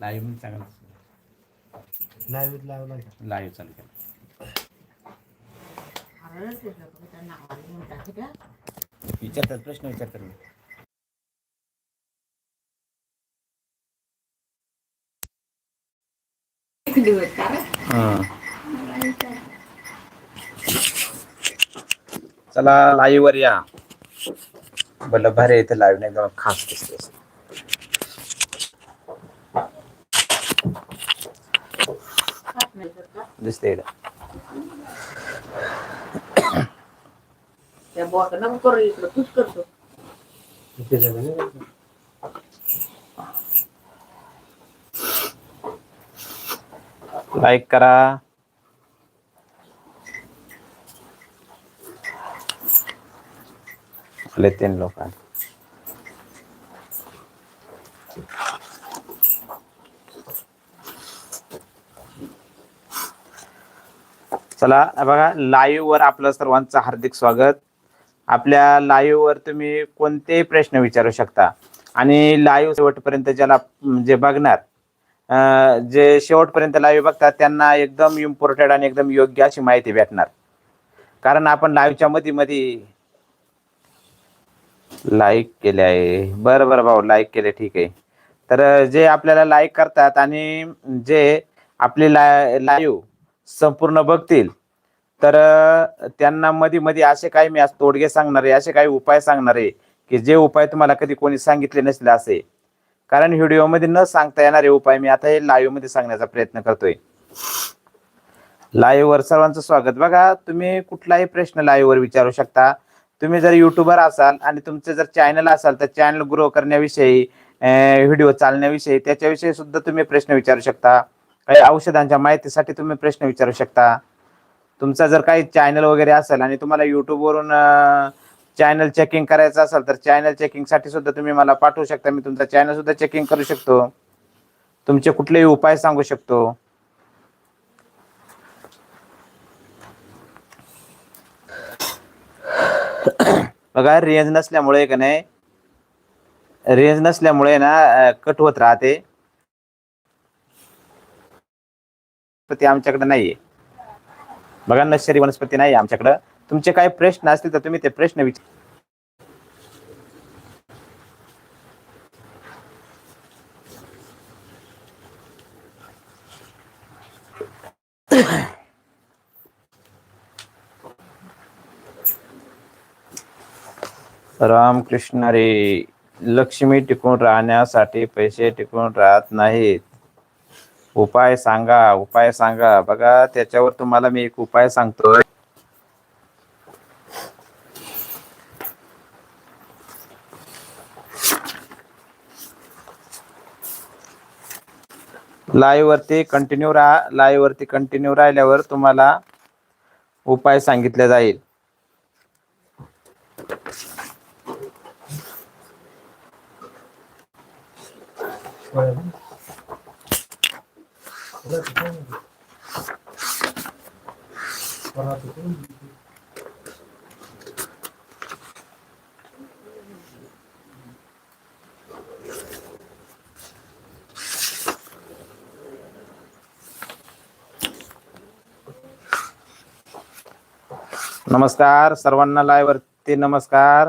Live पण चांगलं live लावला का? लाईव्ह चालू केलं. विचारतात प्रश्न विचारतात. मी चला लाईव्ह वर या. बल्लभ भारी इथे लाईव्ह नाही एकदम खास दिसते असं. दिसते इकडं. त्या बोट नको करू इकडं तूच करतो ते झालं नाही का? लाईक करा आले तीन लोक चला बघा लाईव्ह वर आपलं सर्वांचं हार्दिक स्वागत. आपल्या लाईव्ह वर तुम्ही कोणतेही प्रश्न विचारू शकता. आणि लाईव्ह शेवटपर्यंत ज्याला जे बघणार जे शेवटपर्यंत लाईव्ह बघतात त्यांना एकदम इम्पोर्टेड आणि एकदम योग्य अशी माहिती भेटणार. कारण आपण लाईव्हच्या मध्ये मध्ये लाईक केले आहे. बरं बरं भाऊ लाईक केले ठीक आहे. तर जे आपल्याला लाईक करतात आणि जे आपली ला लाईव्ह संपूर्ण बघतील. तर त्यांना मध्ये मध्ये असे काही मी आज तोडगे सांगणार आहे असे काही उपाय सांगणार आहे की जे उपाय तुम्हाला कधी कोणी सांगितले नसले असे. कारण व्हिडिओमध्ये न सांगता येणारे उपाय मी आता हे लाईव्हमध्ये सांगण्याचा प्रयत्न करतोय. लाईव्ह वर सर्वांचं स्वागत. बघा तुम्ही कुठलाही प्रश्न लाईव्ह वर विचारू शकता. तुम्ही जर युट्यूबर असाल आणि तुमचं जर चॅनल असाल तर चॅनल ग्रो करण्याविषयी व्हिडिओ चालण्याविषयी त्याच्याविषयी सुद्धा तुम्ही प्रश्न विचारू शकता. काही औषधांच्या माहितीसाठी तुम्ही प्रश्न विचारू शकता. तुमचा जर काही चॅनल वगैरे असेल आणि तुम्हाला युट्यूबवरून चॅनल चेकिंग करायचं असेल तर चॅनल चेकिंगसाठी सुद्धा तुम्ही मला पाठवू शकता. मी तुमचा चॅनल सुद्धा चेकिंग करू शकतो. तुमचे कुठलेही उपाय सांगू शकतो. बघा रेंज नसल्यामुळे का नाही रेंज नसल्यामुळे ना कट होत राहते. वनस्पती आमच्याकडे नाहीये. बघा नश्वरी वनस्पती नाही आमच्याकडं. तुमचे काही प्रश्न असतील तर तुम्ही ते प्रश्न विचार रामकृष्ण रे लक्ष्मी टिकून राहण्यासाठी पैसे टिकून राहत नाहीत. उपाय सांगा उपाय सांगा. बघा त्याच्यावर तुम्हाला मी एक उपाय सांगतोय. लाईव्ह वरती कंटिन्यू राहा. लाईव्ह वरती कंटिन्यू राहिल्यावर तुम्हाला उपाय सांगितले जाईल. नमस्कार सर्वांना लाईव्ह वरती नमस्कार.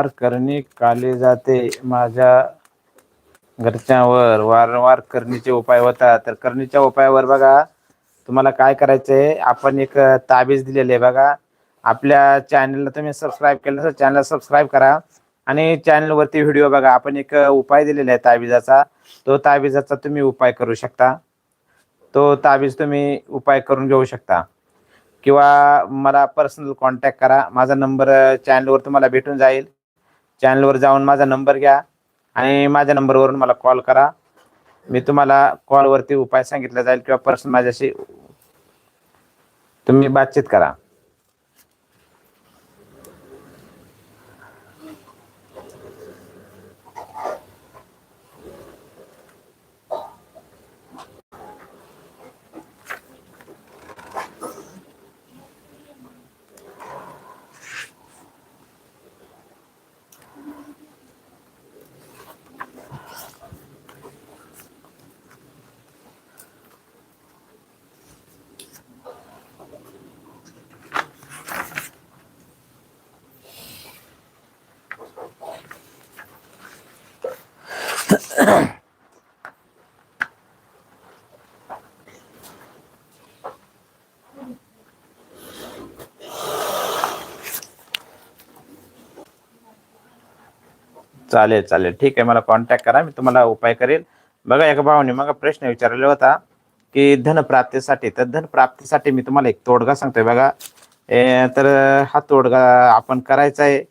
वारंवार करणी काली जाते. माझ्या घरच्यांवर वारंवार करणीचे उपाय होतात. तर करणीच्या उपायावर बघा तुम्हाला काय करायचंय? आपण एक ताबीज दिलेले आहे बघा. आपल्या चॅनलला तुम्ही सबस्क्राईब केलं तर चॅनल सबस्क्राईब करा. आणि चॅनलवरती व्हिडिओ बघा. आपण एक उपाय दिलेला आहे ताबीजाचा. तो ताबीजाचा तुम्ही उपाय करू शकता. तो ताबीज तुम्ही उपाय करून घेऊ शकता. किंवा मला पर्सनल कॉन्टॅक्ट करा. माझा नंबर चॅनलवर तुम्हाला भेटून जाईल. चॅनलवर जाऊन माझा नंबर घ्या आणि माझ्या नंबरवरून मला कॉल करा. मी तुम्हाला कॉलवरती उपाय सांगितला जाईल किंवा पर्सन माझ्याशी तुम्ही बातचीत करा. चालेल चालेल. ठीक आहे मला कॉन्टॅक्ट करा. मी तुम्हाला उपाय करेल. बघा एका भावाने मग प्रश्न विचारलेला होता की धनप्राप्तीसाठी. तर धनप्राप्तीसाठी मी तुम्हाला एक तोडगा सांगतोय बघा. तर हा तोडगा आपण करायचा आहे.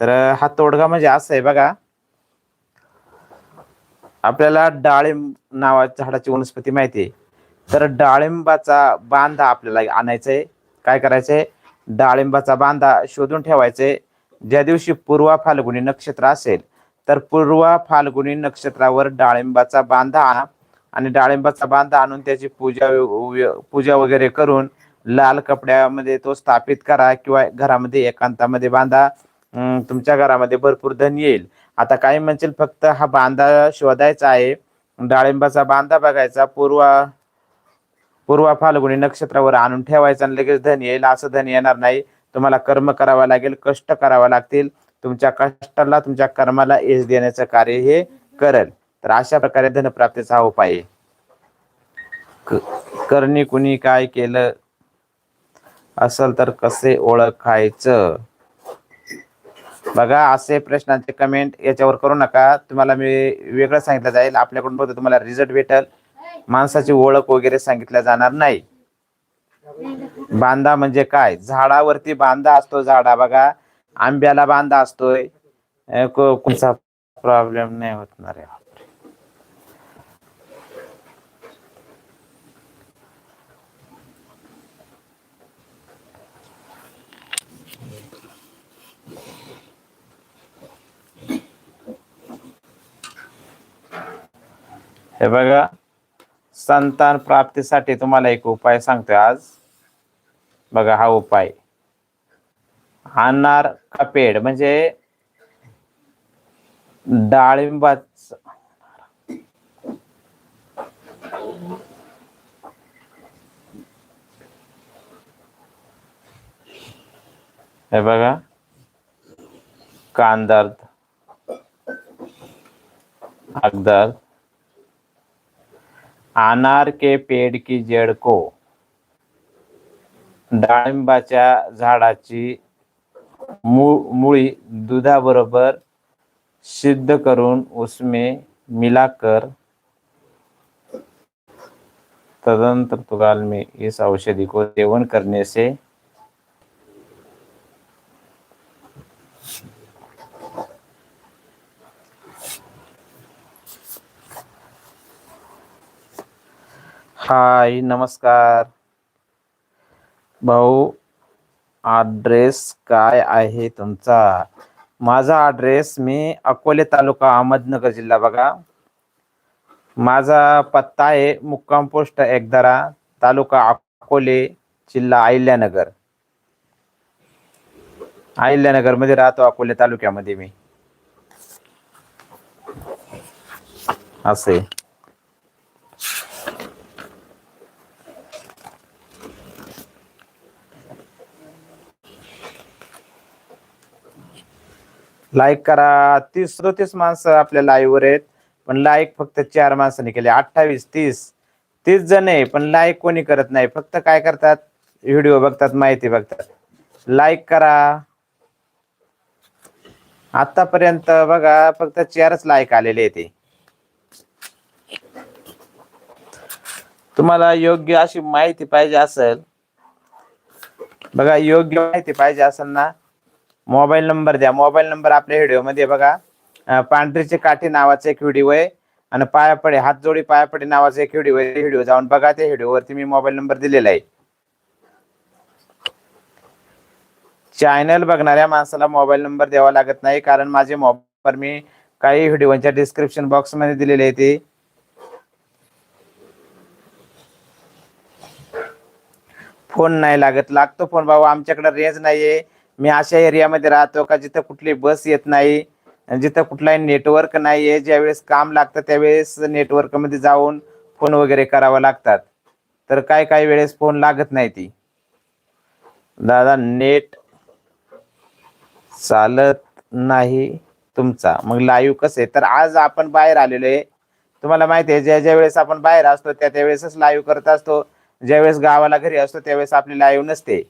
तर हा तोडगा म्हणजे असं आहे बघा. आपल्याला डाळिंब नावाच्या झाडाची वनस्पती माहिती आहे. तर डाळिंबाचा बांधा आपल्याला आणायचा आहे. काय करायचं आहे? डाळिंबाचा बांधा शोधून ठेवायचा आहे. ज्या दिवशी पूर्वा फाल्गुनी नक्षत्र असेल तर पूर्वा फाल्गुनी नक्षत्रावर डाळिंबाचा बांधा आणा. आणि डाळिंबाचा बांधा आणून त्याची पूजा पूजा वगैरे करून लाल कपड्यामध्ये तो स्थापित करा किंवा घरामध्ये एकांतामध्ये बांधा. तुमच्या घरामध्ये भरपूर धन येईल. आता काही म्हणतील फक्त हा बांधा शोधायचा आहे. डाळिंबाचा बांधा बघायचा पूर्वा पूर्वा फाल्गुणी नक्षत्रावर आणून ठेवायचा आणि लगेच धन येईल असं धन येणार नाही. तुम्हाला कर्म करावा लागेल कष्ट करावा लागतील. तुमच्या कष्टाला तुमच्या कर्माला यश देण्याचं कार्य हे करेल. तर अशा प्रकारे धनप्राप्तीचा हा उपाय करणे क- करणी कुणी काय केलं असल तर कसे ओळखायचं? बघा असे प्रश्नांचे कमेंट याच्यावर करू नका. तुम्हाला मी वेगळं सांगितलं जाईल. आपल्याकडून फक्त तुम्हाला रिझल्ट भेटल. माणसाची ओळख वगैरे सांगितल्या जाणार नाही. बांधा म्हणजे काय? झाडावरती बांधा असतो झाडा बघा. आंब्याला बांधा असतोय. अं, कोणचा प्रॉब्लेम नाही होत हे बघा संतान प्राप्तीसाठी तुम्हाला एक उपाय सांगतोय आज. बघा हा उपाय. अनार का पेड? म्हणजे डाळिंबाच. हे बघा कांदर्द अगदर्द अनार के पेड़ की जड़ को डाळिंबाच्या झाडाची मुळी दुधाबरोबर सिद्ध करून उसमें मिलाकर तदंतर तुगाल में इस औषधि को सेवन करने से हाय नमस्कार. भाऊ ॲड्रेस काय आहे तुमचा? माझा ॲड्रेस मी अकोले तालुका अहमदनगर जिल्हा बघा. माझा पत्ता आहे मुक्काम पोस्ट एकदरा तालुका अकोले जिल्हा अहिल्यानगर. अहिल्यानगरमध्ये राहतो अकोले तालुक्यामध्ये मी. असे. लाईक करा. तीस सदोतीस माणसं आपल्या लाईव्ह वर आहेत. पण लाईक फक्त चार माणसांनी केले. अठ्ठावीस तीस. तीस जण आहे पण लाईक कोणी करत नाही. फक्त काय करतात? व्हिडिओ बघतात माहिती बघतात. लाईक करा. आतापर्यंत बघा फक्त चारच लाईक आलेले आहे ते. तुम्हाला योग्य अशी माहिती पाहिजे असेल बघा योग्य माहिती पाहिजे असेल ना मोबाईल नंबर द्या. मोबाईल नंबर आपल्या व्हिडिओमध्ये बघा. पांढरीचे काठी नावाचा एक व्हिडिओ आहे. आणि पायापडे हात जोडी पायापडे नावाचा एक व्हिडिओ आहे. व्हिडिओ जाऊन बघा त्या व्हिडिओवरती मी मोबाईल नंबर दिलेला आहे. चॅनल बघणाऱ्या माणसाला मोबाईल नंबर द्यावा लागत नाही. कारण माझे मोबाईल मी काही व्हिडिओच्या डिस्क्रिप्शन बॉक्समध्ये दिलेले आहे ते. फोन नाही लागत. लागतो फोन बाबा आमच्याकडे रेंज नाहीये. मी अशा एरियामध्ये राहतो का जिथं कुठली बस येत नाही जिथं कुठलाही नेटवर्क नाहीये. ज्यावेळेस काम लागतं त्यावेळेस नेटवर्कमध्ये जाऊन फोन वगैरे करावा लागतात. तर काय काय वेळेस फोन लागत नाही ती. दादा नेट चालत नाही तुमचा. मग लाईव्ह कसे तर आज आपण बाहेर आलेलो आहे. तुम्हाला माहिती आहे ज्या ज्या वेळेस आपण बाहेर असतो त्या त्यावेळेसच लाईव्ह करत असतो. ज्यावेळेस गावाला घरी असतो त्यावेळेस आपली लाईव्ह नसते.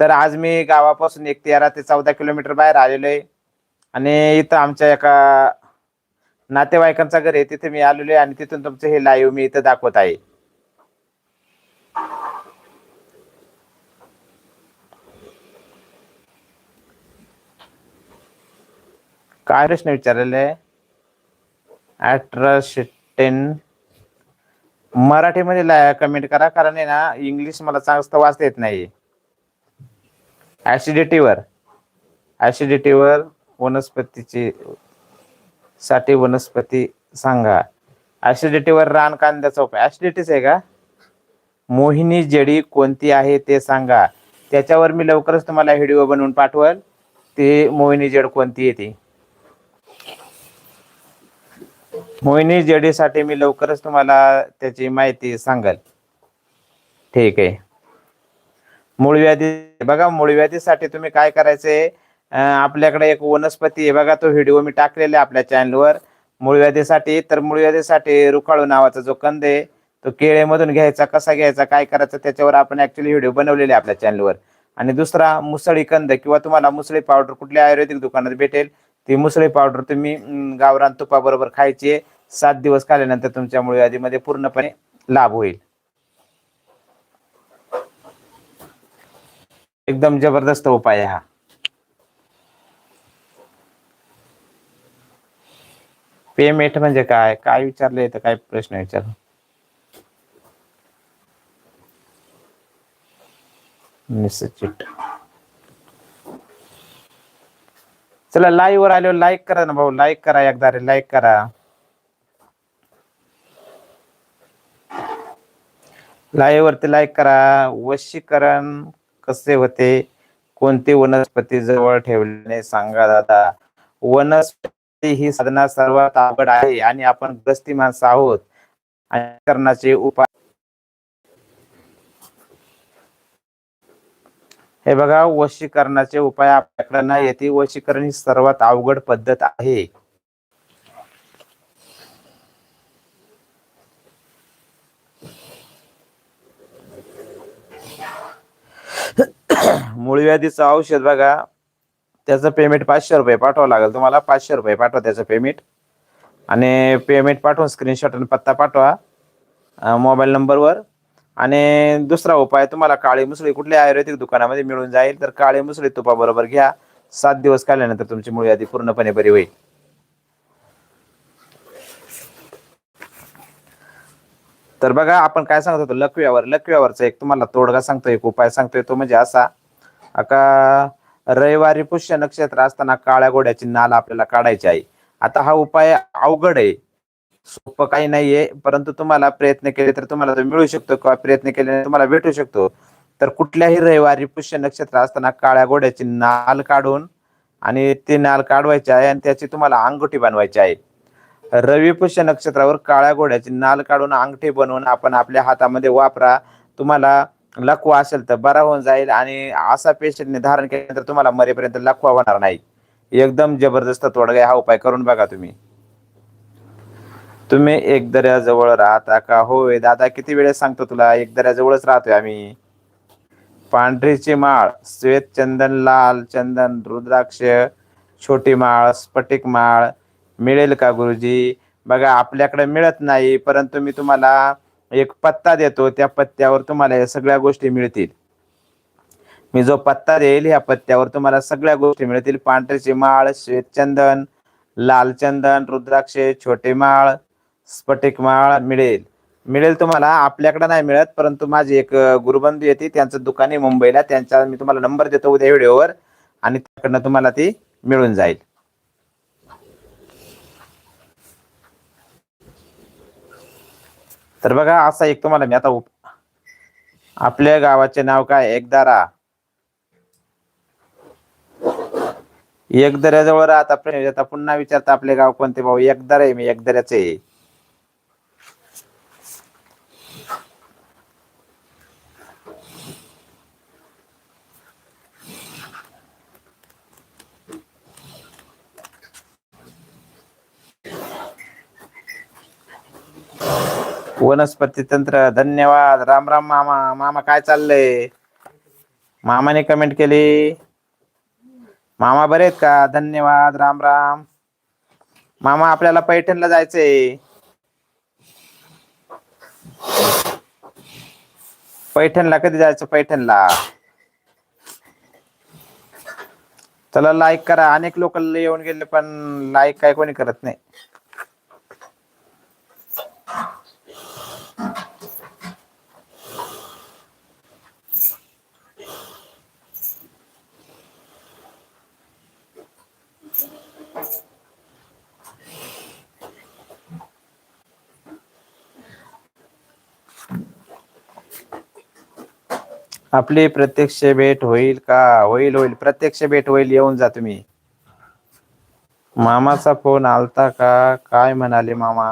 तर आज मी गावापासून एक तेरा ते चौदा किलोमीटर बाहेर आलेलो आहे. आणि इथं आमच्या एका नातेवाईकांचा घर आहे तिथे मी आलेलो आहे आणि तिथून तुमचं हे लाईव्ह मी इथं दाखवत आहे. काय प्रश्न विचारलेला आहे अठराशे मराठीमध्ये कमेंट करा कारण आहे ना इंग्लिश मला चांगलं वाचता येत नाही. ऍसिडिटीवर ऍसिडिटीवर वनस्पतीची साठी वनस्पती सांगा. ऍसिडिटीवर रान कांद्याचा उपाय ऍसिडिटीच आहे का? मोहिनी जडी कोणती आहे ते सांगा. त्याच्यावर मी लवकरच तुम्हाला व्हिडिओ बनवून पाठवल. ते मोहिनी जड कोणती आहे ती? मोहिनी जडीसाठी मी लवकरच तुम्हाला त्याची माहिती सांगाल. ठीक आहे. मूळव्याधी. बघा मूळव्याधीसाठी तुम्ही काय करायचंय? आपल्याकडे एक वनस्पती आहे बघा तो व्हिडिओ मी टाकलेला आहे आपल्या चॅनलवर. मूळव्याधीसाठी तर मूळव्याधीसाठी रुखाळू नावाचा जो कंद आहे तो केळेमधून घ्यायचा कसा घ्यायचा काय करायचं त्याच्यावर आपण ऍक्च्युली व्हिडिओ बनवलेले आहे आपल्या चॅनलवर. आणि दुसरा मुसळी कंद किंवा तुम्हाला मुसळी पावडर कुठल्या आयुर्वेदिक दुकानात भेटेल ती मुसळी पावडर तुम्ही गावरान तुपाबरोबर खायची आहे. सात दिवस खाल्ल्यानंतर तुमच्या मूळव्याधीमध्ये पूर्णपणे लाभ होईल. एकदम जबरदस्त उपाय आहे हा. पेमेंट म्हणजे काय? काय विचारले तर काय प्रश्न विचार चला लाईव्ह वर आलो लाईक करा ना भाऊ. लाईक करा एकदा रे. लाईक करा. लाईव्ह वरती लाईक करा. वशीकरण कसे होते? कोणती वनस्पती जवळ ठेवल्याने? सांगा दादा. वनस्पती ही साधना सर्वात आवड आहे आणि आपण ग्रस्ती माणसं आहोत. करण्याचे उपाय हे बघा वशीकरणाचे उपाय आपल्याकडे नाही येते. वशीकरण ही सर्वात अवघड पद्धत आहे. मूळव्याधीचं औषध बघा. त्याचं पेमेंट पाचशे रुपये पाठवावं लागेल. तुम्हाला पाचशे रुपये पाठवा त्याचं पेमेंट आणि पेमेंट पाठवून स्क्रीनशॉट आणि पत्ता पाठवा मोबाईल नंबरवर आणि दुसरा उपाय तुम्हाला काळी मुसळी कुठल्या आयुर्वेदिक दुकानामध्ये मिळून जाईल तर काळी मुसळी तुपाबरोबर घ्या. सात दिवस काढल्यानंतर तुमची मूळ यादी पूर्णपणे बरी होईल. तर बघा आपण काय सांगत होतो? लकव्यावर. लकव्यावरचा एक तुम्हाला तोडगा सांगतो एक उपाय सांगतोय तो म्हणजे असा का रविवारी पुष्य नक्षत्र असताना काळ्या घोड्याची नाल आपल्याला काढायची आहे. आता हा उपाय अवघड आहे. सोपं काही नाहीये परंतु तुम्हाला प्रयत्न केले तर तुम्हाला तो मिळू शकतो किंवा प्रयत्न केल्याने तुम्हाला भेटू शकतो. तर कुठल्याही रविवारी पुष्य नक्षत्र असताना काळ्या घोड्याची नाल काढून आणि ती नाल काढवायची आहे आणि त्याची तुम्हाला अंगठी बनवायची आहे. रवी पुष्य नक्षत्रावर काळ्या घोड्याची नाल काढून अंगठी बनवून आपण आपल्या हातामध्ये वापरा. तुम्हाला लकवा असेल तर बरा होऊन जाईल आणि असा पेशंटने धारण केल्यानंतर तुम्हाला मरेपर्यंत लकवा होणार नाही. एकदम जबरदस्त तोडगा हा उपाय करून बघा तुम्ही. तुम्ही एक दर्याजवळ राहता का? होय दादा किती वेळेस सांगतो तुला? एक दर्याजवळच राहतोय आम्ही. पांढरीची माळ श्वेत चंदन लाल चंदन रुद्राक्ष छोटी माळ स्फटिक माळ मिळेल का गुरुजी? बघा आपल्याकडे मिळत नाही परंतु मी तुम्हाला एक पत्ता देतो त्या पत्त्यावर तुम्हाला या सगळ्या गोष्टी मिळतील. मी जो पत्ता देईल ह्या पत्त्यावर तुम्हाला सगळ्या गोष्टी मिळतील. पांढरीची माळ श्वेतचंदन लाल चंदन रुद्राक्षे छोटे माळ स्फटिक माळ मिळेल. मिळेल तुम्हाला आपल्याकडे नाही मिळत परंतु माझी एक गुरुबंधू येते त्यांचं दुकान आहे मुंबईला त्यांचा मी तुम्हाला नंबर देतो उद्या व्हिडिओवर आणि त्याकडनं तुम्हाला ती मिळून जाईल. तर बघा असा एक तुम्हाला मी आता उप- आपल्या गावाचे नाव काय? एकदारा. एकदऱ्याजवळ राहत आपण आता पुन्हा विचारता आपले गाव कोणते? भाऊ एकदार आहे मी एकदऱ्याचे. वनस्पती तंत्र. धन्यवाद. राम राम मामा. मामा काय चाललंय? मामाने कमेंट केली. मामा बरे आहेत का? धन्यवाद. राम राम. मामा आपल्याला पैठणला जायचंय. पैठणला. कधी जायचं पैठणला? चला लाईक करा. अनेक लोक येऊन गेले पण लाईक काय कोणी करत नाही. आपली प्रत्यक्ष भेट होईल का? होईल होईल. प्रत्यक्ष भेट होईल येऊन जा तुम्ही. मामाचा फोन आलता का? काय म्हणाले मामा?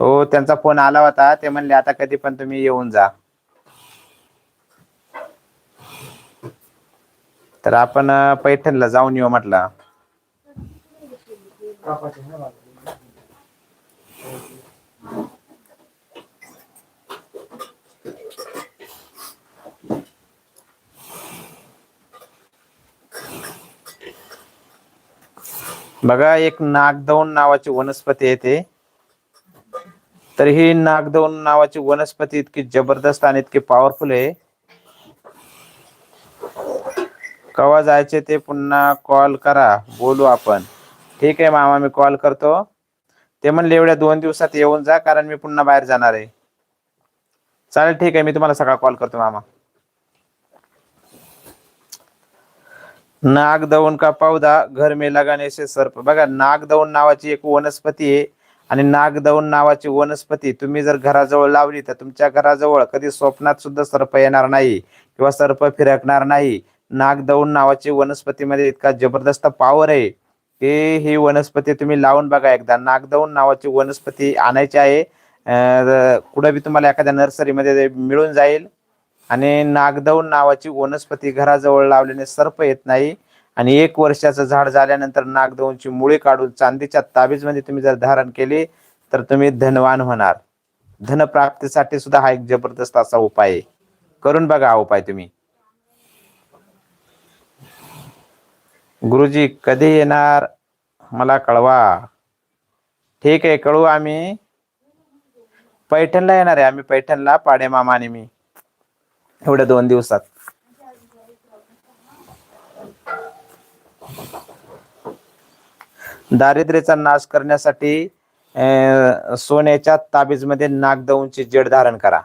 हो त्यांचा फोन आला होता. ते म्हणले आता कधी पण तुम्ही येऊन जा. तर आपण पैठणला जाऊन येऊ म्हटलं. बघा एक नागदौन नावाची वनस्पती येते तर ही नागदौन नावाची वनस्पती इतकी जबरदस्त आणि इतकी पॉवरफुल आहे. कवा जायचे ते पुन्हा कॉल करा. बोलू आपण. ठीक आहे मामा मी कॉल करतो. ते म्हणले एवढ्या दोन दिवसात येऊन जा कारण मी पुन्हा बाहेर जाणार आहे. चालेल ठीक आहे. मी तुम्हाला सकाळ कॉल करतो मामा. नागदौन का पौधा? घर मे लगाने से सर्प. बघा नागदौन नावाची एक वनस्पती आहे. आणि नागदौन नावाची वनस्पती तुम्ही जर घराजवळ लावली तर तुमच्या घराजवळ कधी स्वप्नात सुद्धा सर्प येणार नाही किंवा सर्प फिरकणार नाही. नागदौन नावाची वनस्पतीमध्ये इतका जबरदस्त पॉवर आहे की ही वनस्पती तुम्ही लावून बघा एकदा. नागदौन नावाची वनस्पती आणायची आहे. कुठंबी कुठं बी तुम्हाला एखाद्या नर्सरीमध्ये मिळून जाईल. आणि नागदौन नावाची वनस्पती घराजवळ लावल्याने सर्प येत नाही. आणि एक वर्षाचं झाड झाल्यानंतर नागदौनची मुळी काढून चांदीच्या ताबीजमध्ये तुम्ही जर धारण केली तर तुम्ही धनवान होणार. धनप्राप्तीसाठी सुद्धा हा एक जबरदस्त असा उपाय आहे. करून बघा हा उपाय तुम्ही. गुरुजी कधी येणार? मला कळवा. ठीक आहे कळू आम्ही. पैठणला येणार आहे आम्ही पैठणला पाडे मामा आणि मी. एवढ्या दोन दिवसात. दारिद्र्याचा नाश करण्यासाठी सोन्याच्या ताबीजमध्ये नागदौनची जड धारण करा.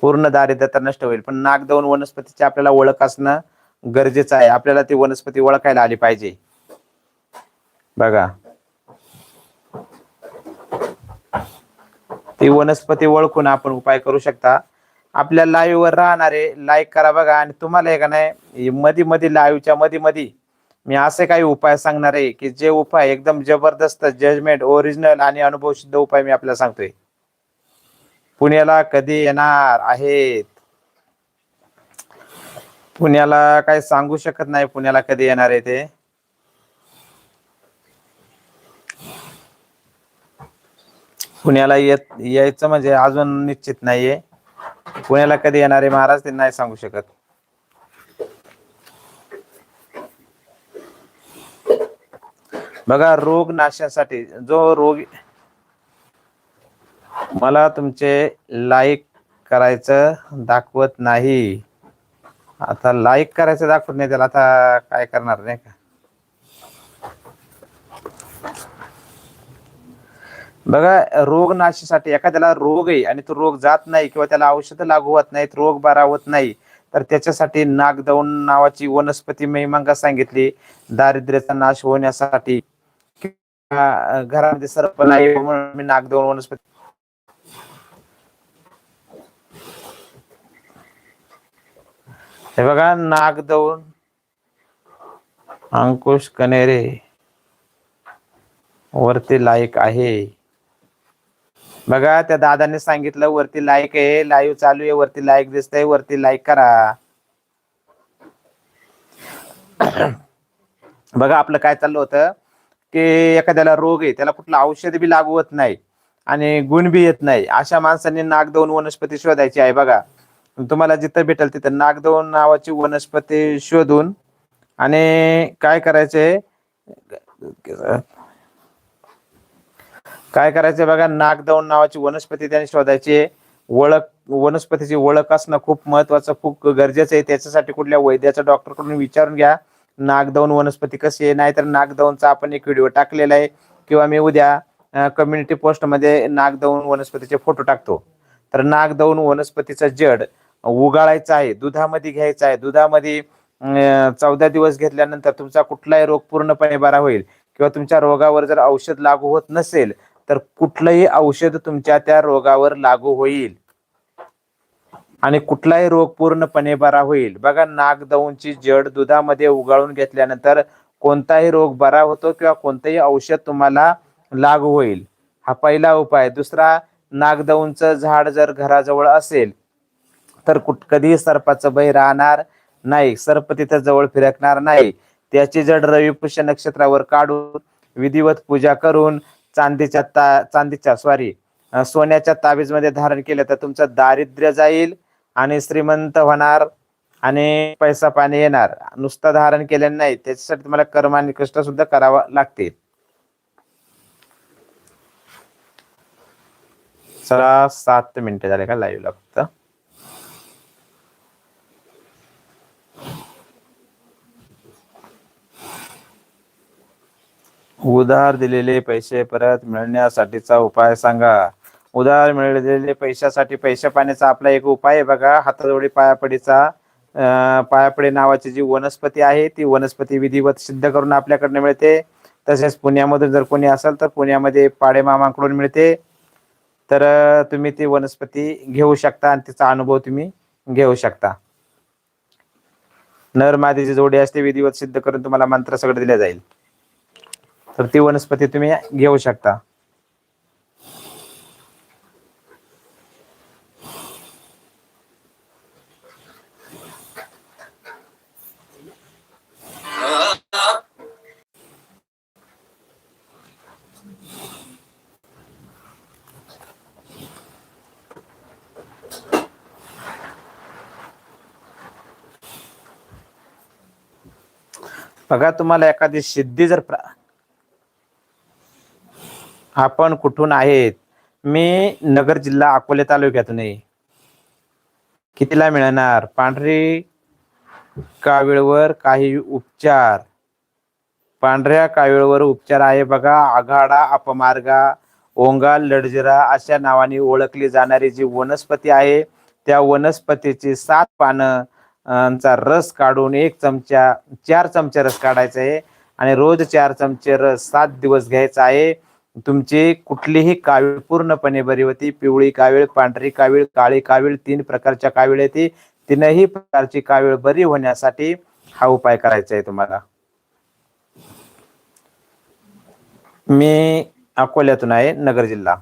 पूर्ण दारिद्र्य तर नष्ट होईल. पण नागदौन वनस्पतीची आपल्याला ओळख असणं गरजेचं आहे. आपल्याला ती वनस्पती ओळखायला आली पाहिजे. बघा. ती वनस्पती ओळखून आपण उपाय करू शकता. आपल्या लाईव्ह वर राहणारे लाईक करा बघा. आणि तुम्हाला हे का नाही मधी मधी लाईव्हच्या मधी मधी मी असे काही उपाय सांगणार आहे की जे उपाय एकदम जबरदस्त जजमेंट ओरिजिनल आणि अनुभव सिद्ध उपाय मी आपल्याला सांगतोय. पुण्याला कधी येणार आहेत? पुण्याला काही सांगू शकत नाही पुण्याला कधी येणार आहे ते. पुण्याला येत यायचं म्हणजे अजून निश्चित नाहीये. पुण्याला कधी येणार आहे महाराज ते नाही सांगू शकत. बघा रोग नाशासाठी जो रोग मला तुमचे लाईक करायचं दाखवत नाही. आता लाईक करायचं दाखवत नाही त्याला आता काय करणार नाही का? बघा रोग नाशीसाठी एखाद्याला रोग आहे आणि तो रोग जात नाही किंवा त्याला औषध लागू होत नाहीत रोग बरा होत नाही तर त्याच्यासाठी नागदौन नावाची वनस्पती महिमांगा सांगितली. दारिद्र्याचा नाश होण्यासाठी घरामध्ये सर्प नाही म्हणून मी नागदौन वनस्पती हे बघा नागदौन अंकुश कनेरे वरती लायक आहे. बघा त्या दादाने सांगितलं वरती लाईक आहे लाईव्ह चालू आहे वरती लाईक दिसतंय वरती लाईक करा. बघा आपलं काय चाललं होतं? की एखाद्याला रोग आहे त्याला कुठलं औषध बी लागू होत नाही आणि गुण बी येत नाही. अशा माणसांनी नागदौन वनस्पती शोधायची आहे बघा. तुम्हाला जिथं भेटेल तिथं नागदौन नावाची वनस्पती शोधून आणि काय करायचंय काय करायचंय बघा? नागदौन नावाची वनस्पती त्याने शोधायची ओळख वनस्पतीची ओळख असणं खूप महत्वाचं खूप गरजेचं आहे. त्याच्यासाठी कुठल्या वैद्याच्या डॉक्टरकडून विचारून घ्या. नागदौन वनस्पती कशी आहे? नाहीतर नागदौनचा आपण एक व्हिडिओ टाकलेला आहे. किंवा मी उद्या कम्युनिटी पोस्टमध्ये नागदौन वनस्पतीचे फोटो टाकतो. तर नागदौन वनस्पतीचं जड उगाळायचं आहे दुधामध्ये घ्यायचं आहे. दुधामध्ये चौदा दिवस घेतल्यानंतर तुमचा कुठलाही रोग पूर्णपणे बरा होईल. किंवा तुमच्या रोगावर जर औषध लागू होत नसेल तर कुठलंही औषध तुमच्या त्या रोगावर लागू होईल. आणि कुठलाही रोग पूर्णपणे बरा होईल. बघा नागदौंची जड दुधामध्ये उगाळून घेतल्यानंतर कोणताही रोग बरा होतो किंवा कोणतंही औषध तुम्हाला लागू होईल. हा पहिला उपाय. दुसरा नागदौनचं झाड जर घराजवळ असेल तर कुठ कधीही सर्पाचं भय राहणार नाही. सर्प तिथं जवळ फिरकणार नाही. त्याची जड रवी पुष्य नक्षत्रावर काढून विधिवत पूजा करून चांदीच्या ता चांदीच्या सॉरी सोन्याच्या ताबीजमध्ये धारण केलं तर तुमचं दारिद्र्य जाईल. आणि श्रीमंत होणार आणि पैसा पाणी येणार. नुसतं धारण केलेलं नाही. त्याच्यासाठी तुम्हाला कर्म आणि कष्ट सुद्धा करावा लागतील. चला सात मिनिटं झाले का लाईव्हला फक्त? उधार दिलेले पैसे परत मिळण्यासाठीचा उपाय सांगा. उधार मिळालेले पैशासाठी पैसे पाण्याचा आपला एक उपाय आहे बघा. हाताजोडी पायापडीचा अं, पायापडी नावाची जी वनस्पती आहे ती वनस्पती विधिवत सिद्ध करून आपल्याकडनं मिळते. तसेच पुण्यामधून जर कोणी असेल तर पुण्यामध्ये पाडेमामांकडून मिळते. तर तुम्ही ती वनस्पती घेऊ शकता आणि तिचा अनुभव तुम्ही घेऊ शकता. नर मादीची जोडी असते विधिवत सिद्ध करून तुम्हाला मंत्र सगळं दिले जाईल. तर ती वनस्पती तुम्ही घेऊ शकता. बघा तुम्हाला एखादी सिद्धी जर आपण कुठून आहेत? मी नगर जिल्हा अकोले तालुक्यातून आहे. कितीला मिळणार? पांढरी कावीळवर काही उपचार. पांढऱ्या कावीळवर उपचार आहे बघा. आघाडा अपमार्गा ओंगा लडजिरा अशा नावाने ओळखली जाणारी जी वनस्पती आहे त्या वनस्पतीची सात पानं चा रस काढून एक चमचा चार चमचे रस काढायचा आहे. आणि रोज चार चमचे रस सात दिवस घ्यायचा आहे. तुमची कुठलीही कावीळ पूर्णपणे बरी होती. पिवळी कावीळ पांढरी कावीळ काळी कावीळ तीन प्रकारच्या कावीळ येते तीनही प्रकारची कावीळ बरी होण्यासाठी हा उपाय करायचा आहे तुम्हाला. मी अकोल्यातून आहे नगर जिल्हा.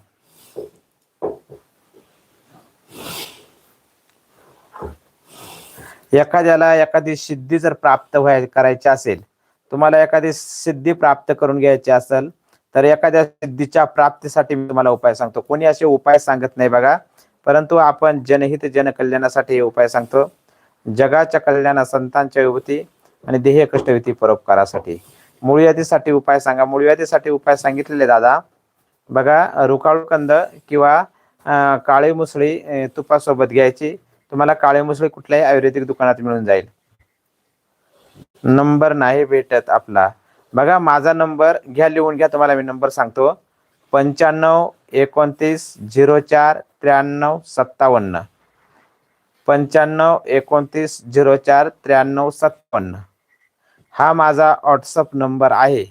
एखाद्याला एखादी सिद्धी जर प्राप्त व्हाय करायची असेल तुम्हाला एखादी सिद्धी प्राप्त करून घ्यायची असेल तर एखाद्या सिद्धीच्या प्राप्तीसाठी मी तुम्हाला उपाय सांगतो. कोणी असे उपाय सांगत नाही बघा परंतु आपण जनहित जनकल्याणासाठी हे उपाय सांगतो. जगाच्या कल्याणा संतांच्या युवती आणि देह कष्टविती परोपकारासाठी. मूळव्याधीसाठी उपाय सांगा. मूळव्याधीसाठी उपाय सांगितलेले दादा. बघा रुकाळू कंद किंवा काळी मुसळी तुपासोबत घ्यायची. तुम्हाला काळी मुसळी कुठल्याही आयुर्वेदिक दुकानात मिळून जाईल. नंबर नाही भेटत आपला. बघा माझा नंबर घ्या लिहून घ्या. तुम्हाला मी नंबर सांगतो. पंच्याण्णव एकोणतीस झिरो चार त्र्याण्णव सत्तावन्न. पंच्याण्णव एकोणतीस झिरो चार त्र्याण्णव सत्तावन्न. हा माझा व्हॉट्सअप नंबर आहे.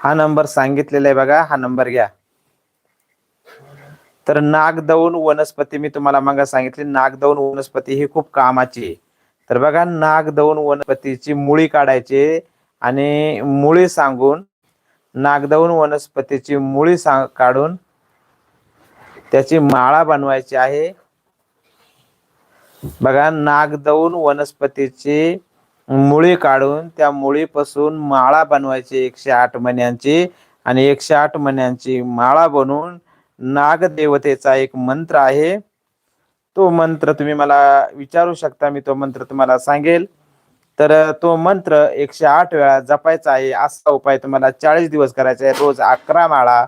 हा नंबर सांगितलेला आहे बघा हा नंबर घ्या. तर नागदौन वनस्पती मी तुम्हाला मग सांगितली नागदौन वनस्पती ही खूप कामाची आहे. तर बघा नागदौन वनस्पतीची मुळी काढायची आणि मुळी सांगून नागदौन वनस्पतीची मुळी सांग काढून त्याची माळा बनवायची आहे. बघा नागदौन वनस्पतीची मुळी काढून त्या मुळीपासून माळा बनवायची एकशे आठ महिन्यांची आणि एकशे आठ महिन्यांची माळा बनवून नागदेवतेचा एक मंत्र आहे. तो मंत्र तुम्ही मला विचारू शकता मी तो मंत्र तुम्हाला सांगेल. तर तो मंत्र एकशे आठ वेळा जपायचा आहे असा उपाय तुम्हाला चाळीस दिवस करायचा आहे. रोज अकरा माळा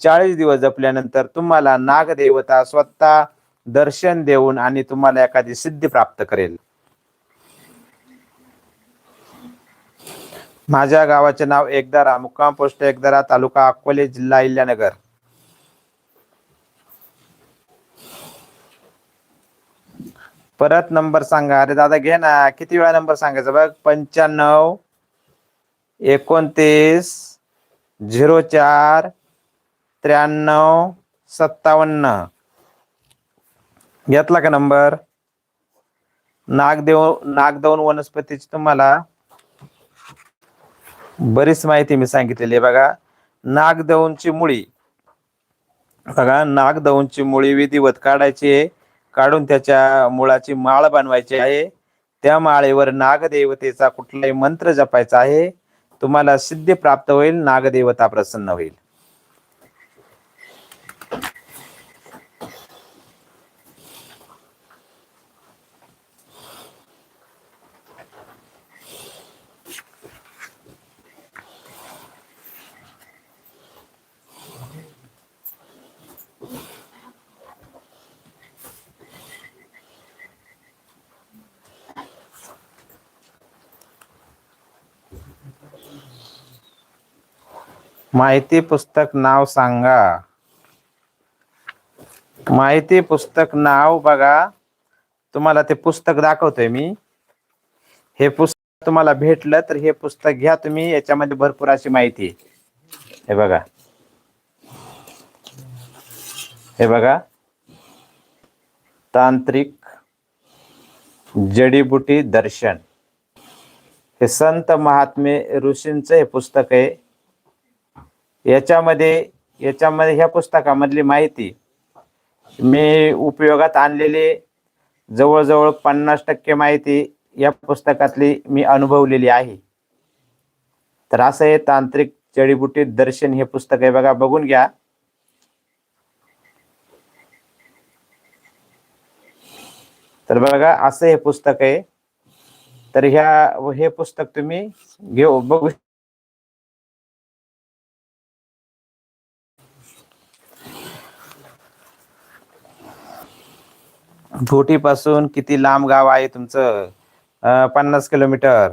चाळीस दिवस जपल्यानंतर तुम्हाला नागदेवता स्वतः दर्शन देऊन आणि तुम्हाला एखादी सिद्धी प्राप्त करेल. माझ्या गावाचे नाव एकदारा मुक्काम पोस्ट एकदारा तालुका अकोले जिल्हा इल्यानगर परत नंबर सांगा. अरे दादा घे ना. किती वेळा नंबर सांगायचा बघ. पंच्याण्णव एकोणतीस झिरो चार त्र्याण्णव सत्तावन्न. घेतला का नंबर? नागदेव नागदौन वनस्पतीची तुम्हाला बरीच माहिती मी सांगितलेली आहे. बघा नागदौनची मुळी. बघा नागदौनची मुळी विधिवत काढायची आहे. काढून त्याच्या मुळाची माळ बनवायची आहे. त्या माळेवर नागदेवतेचा कुठलाही मंत्र जपायचा आहे. तुम्हाला सिद्धी प्राप्त होईल नागदेवता प्रसन्न होईल. माहिती पुस्तक नाव सांगा. माहिती पुस्तक नाव बघा. तुम्हाला ते पुस्तक दाखवतोय मी. हे पुस्तक तुम्हाला भेटलं तर हे पुस्तक घ्या तुम्ही याच्यामध्ये भरपूर अशी माहिती हे बघा. हे बघा. तांत्रिक जडीबुटी दर्शन. हे संत महात्मे ऋषींचं हे पुस्तक आहे. याच्यामध्ये याच्यामध्ये ह्या पुस्तकामधली माहिती मी उपयोगात आणलेली जवळजवळ पन्नास टक्के माहिती या पुस्तकातली मी अनुभवलेली आहे. तर असं हे तांत्रिक जडीबुटी दर्शन हे पुस्तक आहे बघा बघून घ्या. तर बघा असं हे पुस्तक आहे. तर ह्या हे पुस्तक तुम्ही घेऊ बघू पासून किती लांब गाव आहे तुमचं? पन्नास किलोमीटर.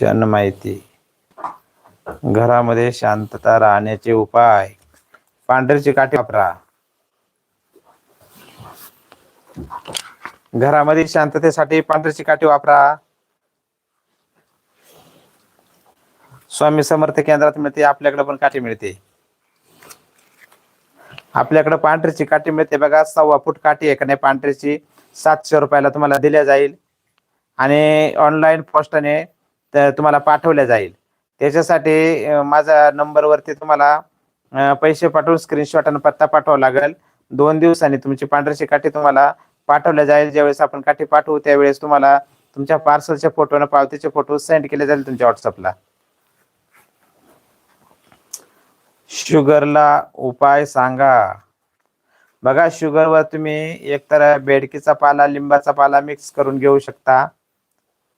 जन माहिती. घरामध्ये शांतता राहण्याचे उपाय. पांढरची काठी वापरा. घरामध्ये शांततेसाठी पांढरची काठी वापरा. स्वामी समर्थ केंद्रात मिळते आपल्याकडे पण काठी मिळते. आपल्याकडे पांढरीची काठी मिळते बघा सव्वा फूट काठी आहे का नाही पांढरीची सातशे रुपयाला तुम्हाला दिल्या जाईल. आणि ऑनलाईन पोस्टाने तुम्हाला पाठवल्या जाईल. त्याच्यासाठी माझ्या नंबरवरती तुम्हाला पैसे पाठवून स्क्रीनशॉट आणि पत्ता पाठवावा लागेल. दोन दिवसांनी तुमची पांढरीची काठी तुम्हाला पाठवल्या जाईल. ज्यावेळेस आपण काठी पाठवू त्यावेळेस तुम्हाला तुमच्या पार्सलचे फोटो आणि पावतीचे फोटो सेंड केले जाईल तुमच्या व्हॉट्सअपला शुगरला उपाय सांगा. बघा शुगरवर तुम्ही एकतर बेडकीचा पाला लिंबाचा पाला मिक्स करून घेऊ शकता.